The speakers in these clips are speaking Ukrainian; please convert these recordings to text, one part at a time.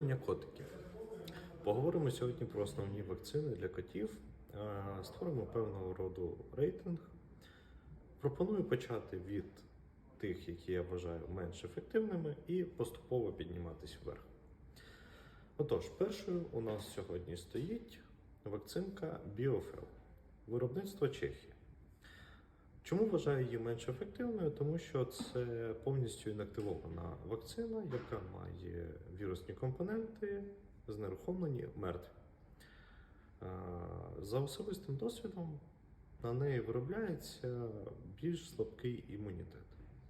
Котиків. Поговоримо сьогодні про основні вакцини для котів. Створимо певного роду рейтинг. Пропоную почати від тих, які я вважаю менш ефективними, і поступово підніматися вверх. Отож, першою у нас сьогодні стоїть вакцинка Біофел, виробництво Чехії. Чому вважаю її менш ефективною? Тому що це повністю інактивована вакцина, яка має вірусні компоненти, знерухомлені, мертві. За особистим досвідом на неї виробляється більш слабкий імунітет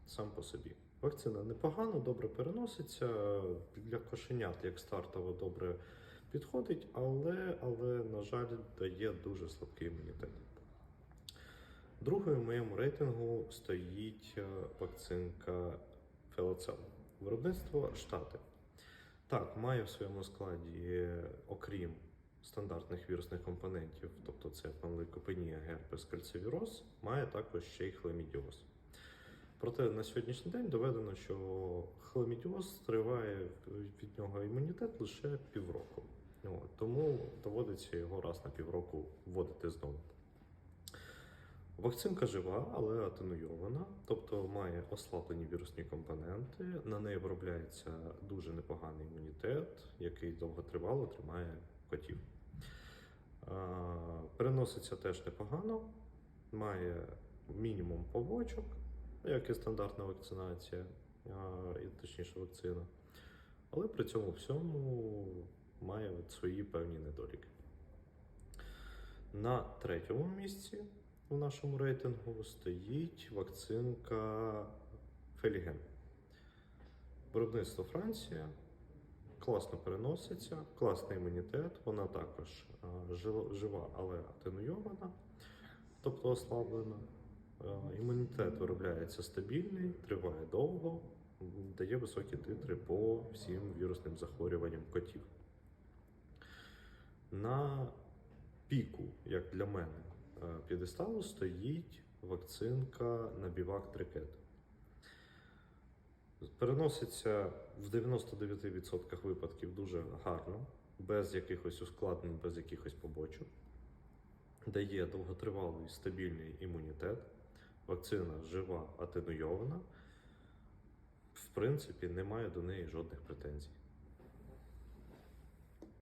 сам по собі. Вакцина непогано, добре переноситься, для кошенят як стартово добре підходить, але, але на жаль, дає дуже слабкий імунітет. Другою в моєму рейтингу стоїть е, вакцинка Фелоцел. Виробництво Штати. Так, має в своєму складі, окрім стандартних вірусних компонентів, тобто це панлейкопенія, герпес, кальцивіроз, має також ще й хламідіоз. Проте на сьогоднішній день доведено, що хламідіоз триває від нього імунітет лише півроку. Тому доводиться його раз на півроку вводити знову. Вакцинка жива, але атенуйована, тобто має ослаблені вірусні компоненти. На неї виробляється дуже непоганий імунітет, який довготривало тримає котів. Переноситься теж непогано, має мінімум побочок, як і стандартна вакцинація, і точніше вакцина. Але при цьому всьому має свої певні недоліки. На третьому місці в нашому рейтингу стоїть вакцинка Феліген. Виробництво Франція. Класно переноситься, класний імунітет. Вона також жива, але атенуйована, тобто ослаблена. Імунітет виробляється стабільний, триває довго, дає високі титри по всім вірусним захворюванням котів. На піку, як для мене, п'єдесталу стоїть вакцинка на бівак трикет. Переноситься в 99% випадків дуже гарно, без якихось ускладнень, без якихось побочок. Дає довготривалий стабільний імунітет. Вакцина жива, атенуйована. В принципі, немає до неї жодних претензій.